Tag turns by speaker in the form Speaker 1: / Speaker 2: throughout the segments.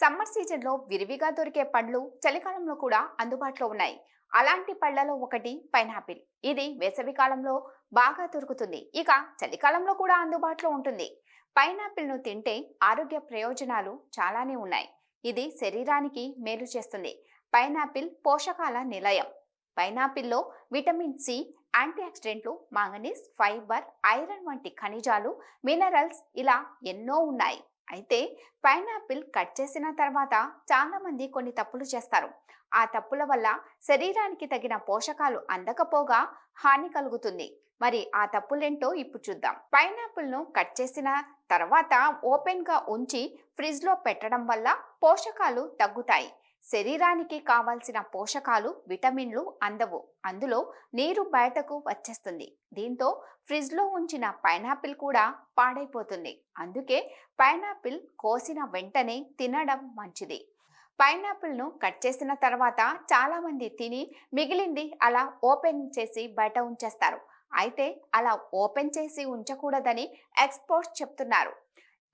Speaker 1: Summer సీజన్లో విరివిగా దొరికే పండ్లు చలికాలంలో కూడా అందుబాటులో ఉన్నాయి. అలాంటి పళ్ళలో ఒకటి పైనాపిల్. ఇది వేసవి కాలంలో బాగా దొరుకుతుంది. ఇక చలికాలంలో కూడా అందుబాటులో ఉంటుంది. పైనాపిల్ను తింటే ఆరోగ్య ప్రయోజనాలు చాలానే ఉన్నాయి. ఇది శరీరానికి మేలు చేస్తుంది. పైనాపిల్ పోషకాల నిలయం. పైనాపిల్లో విటమిన్ సి యాంటీ ఆక్సిడెంట్లు మాంగనీస్ ఫైబర్ ఐరన్ వంటి ఖనిజాలు మినరల్స్ ఇలా ఎన్నో ఉన్నాయి. అయితే పైనాపిల్ కట్ చేసిన తర్వాత చాలా మంది కొన్ని తప్పులు చేస్తారు. ఆ తప్పుల వల్ల శరీరానికి తగిన పోషకాలు అందకపోగా హాని కలుగుతుంది. మరి ఆ తప్పులేంటో ఇప్పుడు చూద్దాం. పైనాపిల్ను కట్ చేసిన తర్వాత ఓపెన్గా ఉంచి ఫ్రిడ్జ్లో పెట్టడం వల్ల పోషకాలు తగ్గుతాయి. శరీరానికి కావాల్సిన పోషకాలు విటమిన్లు అందవు. అందులో నీరు బయటకు వచ్చేస్తుంది. దీంతో ఫ్రిడ్జ్లో ఉంచిన పైనాపిల్ కూడా పాడైపోతుంది. అందుకే పైనాపిల్ కోసిన వెంటనే తినడం మంచిది. పైనాపిల్ను కట్ చేసిన తర్వాత చాలామంది తిని మిగిలింది అలా ఓపెన్ చేసి బయట ఉంచేస్తారు. అయితే అలా ఓపెన్ చేసి ఉంచకూడదని ఎక్స్పర్ట్స్ చెప్తున్నారు.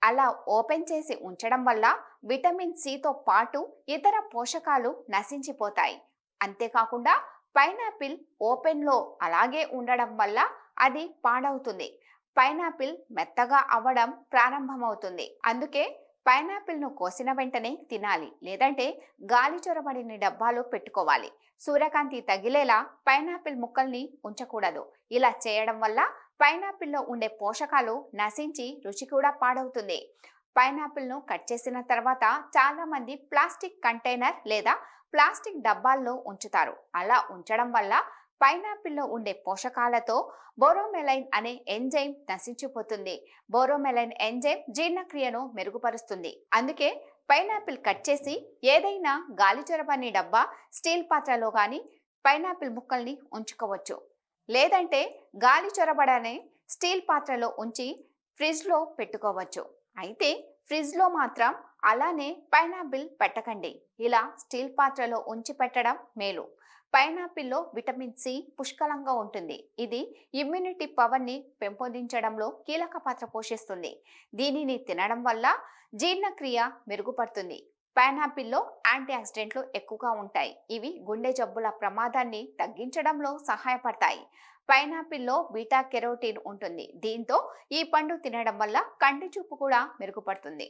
Speaker 1: అలా ఓపెన్ చేసి ఉంచడం వల్ల విటమిన్ సితో పాటు ఇతర పోషకాలు నశించిపోతాయి. అంతేకాకుండా పైనాపిల్ ఓపెన్లో అలాగే ఉండడం వల్ల అది పాడవుతుంది. పైనాపిల్ మెత్తగా అవ్వడం ప్రారంభమవుతుంది. అందుకే పైనాపిల్ను కోసిన వెంటనే తినాలి. లేదంటే గాలి చొరబడిన డబ్బాలో పెట్టుకోవాలి. సూర్యకాంతి తగిలేలా పైనాపిల్ ముక్కల్ని ఉంచకూడదు. ఇలా చేయడం వల్ల పైనాపిల్లో ఉండే పోషకాలు నశించి రుచి కూడా పాడవుతుంది. పైనాపిల్ను కట్ చేసిన తర్వాత చాలామంది ప్లాస్టిక్ కంటైనర్ లేదా ప్లాస్టిక్ డబ్బాల్లో ఉంచుతారు. అలా ఉంచడం వల్ల పైనాపిల్లో ఉండే పోషకాలతో బోరోమెలైన్ అనే ఎంజైమ్ నశించిపోతుంది. బోరోమెలైన్ ఎంజైమ్ జీర్ణక్రియను మెరుగుపరుస్తుంది. అందుకే పైనాపిల్ కట్ చేసి ఏదైనా గాలి చొరబని డబ్బా స్టీల్ పాత్రలో కానీ పైనాపిల్ ముక్కల్ని ఉంచుకోవచ్చు. లేదంటే గాలి చొరబడనే స్టీల్ పాత్రలో ఉంచి ఫ్రిడ్జ్లో పెట్టుకోవచ్చు. అయితే ఫ్రిడ్జ్లో మాత్రం అలానే పైనాపిల్ పెట్టకండి. ఇలా స్టీల్ పాత్రలో ఉంచి పెట్టడం మేలు. పైనాపిల్లో విటమిన్ సి పుష్కలంగా ఉంటుంది. ఇది ఇమ్యూనిటీ పవర్ని పెంపొందించడంలో కీలక పాత్ర పోషిస్తుంది. దీనిని తినడం వల్ల జీర్ణక్రియ మెరుగుపడుతుంది. పైనాపిల్లో యాంటీ ఆక్సిడెంట్లు ఎక్కువగా ఉంటాయి. ఇవి గుండె జబ్బుల ప్రమాదాన్ని తగ్గించడంలో సహాయపడతాయి. పైనాపిల్లో బీటా కెరోటిన్ ఉంటుంది. దీంతో ఈ పండు తినడం వల్ల కంటి చూపు కూడా మెరుగుపడుతుంది.